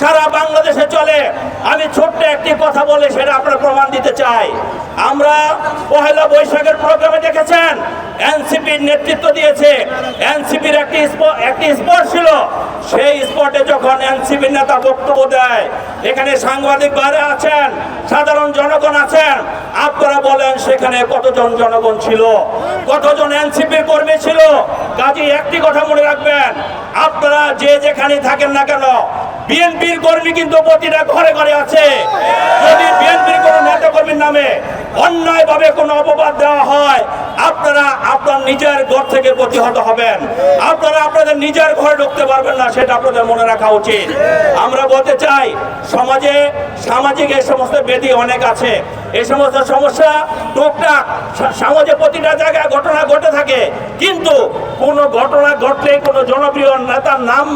সারা বাংলাদেশে চলে। আমি ছোট্ট একটি কথা বলে সেটা আপনার প্রমাণ দিতে চাই। আমরা পহেলা বৈশাখের প্রোগ্রামে দেখেছেন এনসিপির নেতৃত্ব দিয়েছে। এনসিপির একটি একটি স্পট ছিল। সেই স্পটে যখন এনসিপির নেতা বক্তব্য দেয়, এখানে সাংবাদিক বাইরে আছেন, সাধারণ জনগণ আছেন। আপনারা বলেন সেখানে কতজন জনগণ ছিল? কতজন এনসিপির কর্মী ছিল? কাজে, একটি কথা মনে রাখবেন। আপনারা যে যেখানে থাকেন না কেন, বিএনপির কর্মী কিন্তু প্রতিটা ঘরে ঘরে আছে। যদি বিএনপির কোনো নেতা কর্মীর নামে অন্যায়ভাবে কোনো অপবাদ দেওয়া হয়, আপনারা আপনার নিজের ঘর থেকে প্রতিহত হবেন। আপনারা আপনাদের নিজের ঘরে ঢুকতে পারবেন না, সেটা আপনাদের মনে রাখা উচিত। আমরা বলতে চাই, সমাজে সামাজিক এই সমস্ত বেদি অনেক আছে। এই সমস্ত সমস্যা টুকটাক সমাজে প্রতিটা জায়গায় ঘটনা ঘটে থাকে। কিন্তু কোনো ঘটনা ঘটলে কোনো জনপ্রিয় নেতার নাম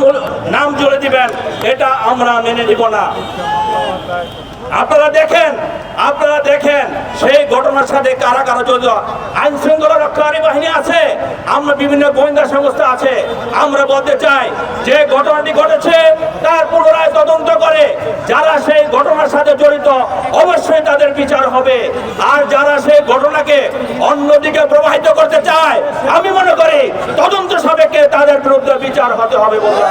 নাম জুড়ে দিবেন, এটা আমরা মেনে নিব না। আপনারা দেখেন আপনারা দেখেন, সেই ঘটনার সাথে কারা কারা জড়িত? আইন শৃঙ্খলা রক্ষাকারী বাহিনী আছে, আমরা বিভিন্ন গোয়েন্দা সংস্থা আছে। আমরা বলতে চাই, যে ঘটনাটি ঘটেছে, তার পুনরায় তদন্ত করে, যারা সেই ঘটনার সাথে জড়িত অবশ্যই তাদের বিচার হবে। আর যারা সেই ঘটনাকে অন্যদিকে প্রবাহিত করতে চায়, আমি মনে করি তদন্ত সাপেক্ষে তাদের বিরুদ্ধে বিচার হতে হবে বলে